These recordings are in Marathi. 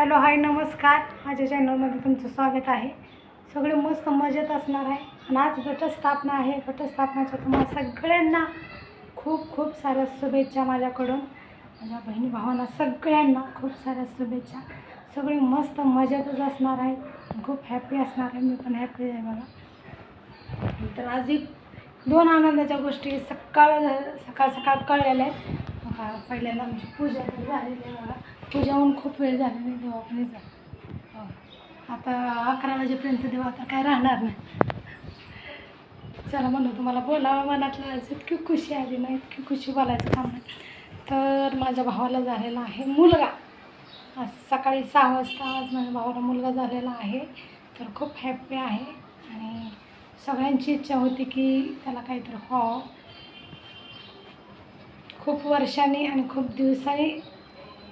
हॅलो हाय नमस्कार. माझ्या चॅनलमध्ये तुमचं स्वागत आहे. सगळे मस्त मजेत असणार आहे. आणि आज घटस्थापना आहे. घटस्थापनाच्या तुम्हाला सगळ्यांना खूप खूप साऱ्या शुभेच्छा माझ्याकडून. माझ्या बहिणी भावांना सगळ्यांना खूप साऱ्या शुभेच्छा. सगळे मस्त मजेतच असणार आहेत खूप हॅपी असणार आहे. मी पण हॅपी आहे बघा. तर आज दोन आनंदाच्या गोष्टी सकाळ सकाळ सकाळ कळलेल्या आहेत. पहिल्यांदा आमची पूजा झालेली आहे बघा. पूजा होऊन खूप वेळ झाला नाही देवाकडे जा. हो. आता अकरा वाजेपर्यंत देवा आता काय राहणार नाही. चला म्हणून तुम्हाला बोलावं मनातलं आज इतकी खुशी आली ना इतकी खुशी बोलायचं काम नाही. तर माझ्या भावाला झालेला आहे मुलगा. आज सकाळी सहा वाजता आज माझ्या भावाला मुलगा झालेला आहे. तर खूप हॅप्पी आहे. आणि सगळ्यांची इच्छा होती की त्याला काहीतरी व्हावं. खूप वर्षांनी आणि खूप दिवसांनी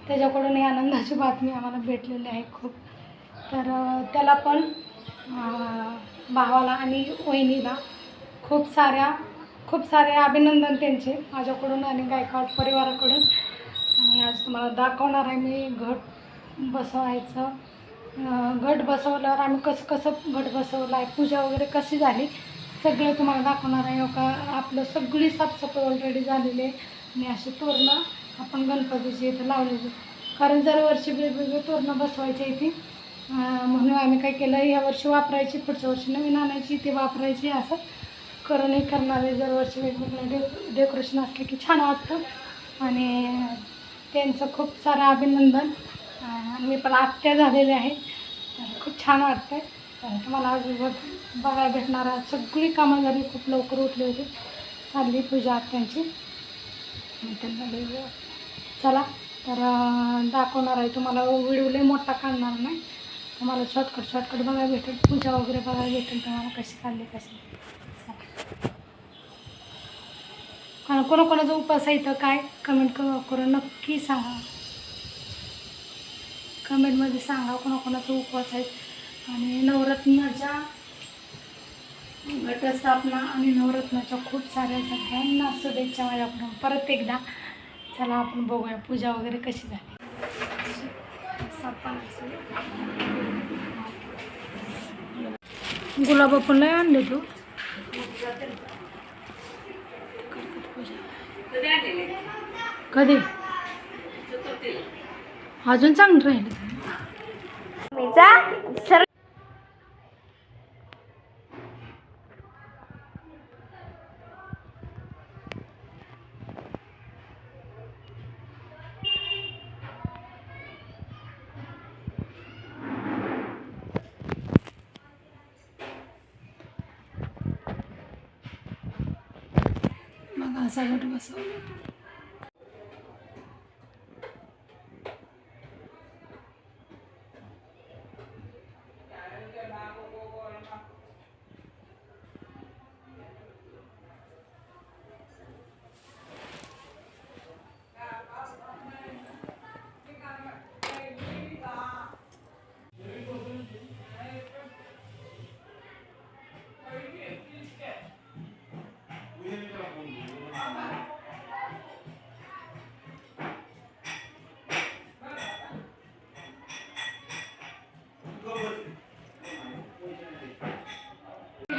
त्याच्याकडून ही आनंदाची बातमी आम्हाला भेटलेली आहे खूप. तर त्याला पण भावाला आणि वहिनीला खूप साऱ्या खूप सारे अभिनंदन त्यांचे माझ्याकडून आणि गायकवाड परिवाराकडून. आणि आज तुम्हाला दाखवणार आहे मी घट बसवायचं. घट बसवल्यावर आम्ही कसं कसं घट बसवलं आहे पूजा वगैरे कशी झाली सगळं तुम्हाला दाखवणार आहे. हो का? आपलं सगळी साफसफाई ऑलरेडी झालेली आहे. आणि अशी तोरणं आपण गणपतीची इथं लावलेली. कारण दरवर्षी वेगवेगळे तोरणं बसवायचे इथे म्हणून आम्ही काय केलं ह्या वर्षी वापरायची पुढच्या वर्षी नवीन आणायची ती वापरायची असं करून हे करणारे दरवर्षी वेगवेगळे डे डेकोरेशन असले की छान वाटतं. आणि त्यांचं खूप सारं अभिनंदन. मी पण आत्या झालेले आहे. खूप छान वाटतं आहे तुम्हाला आज बघायला भेटणार सगळी कामं झाली खूप लवकर उठली होती. चालली पूजा आत्यांची. त्यांना लई चला तर दाखवणार आहे तुम्हाला. व्हिडिओ लई मोठा काढणार नाही. तुम्हाला शॉर्टकट शॉर्टकट बघायला भेटेल. पूजा वगैरे बघायला भेटेल तुम्हाला कशी काढली कशी चला. कोणाकोणाचा उपास आहे तर काय? कमेंट करून नक्की सांगा. कमेंटमध्ये सांगा कोणाकोणाचा उपवास आहे. आणि नवरत्नाच्या घटस्थापना आणि नवरत्नाच्या खूप साऱ्या सगळ्यांना शुभेच्छा माझ्याकडून परत एकदा चला आपण बघूया पूजा वगैरे कशी झाली. गुलाब आपण लय आणले तू. कधी? अजून चांगलं राहिलं. मग असा गट बसव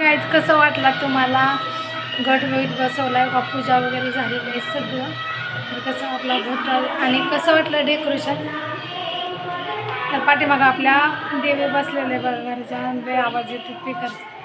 गाईज कसं वाटला तुम्हाला? गट वेट बसवला आहे का पूजा वगैरे झालेली आहे सगळं. तर कसं वाटलं घट आणि कसं वाटलं डेकोरेशन तर पाठीमागं आपल्या देवी बसलेले बघा घरच्या आवाज येतो पिकरचा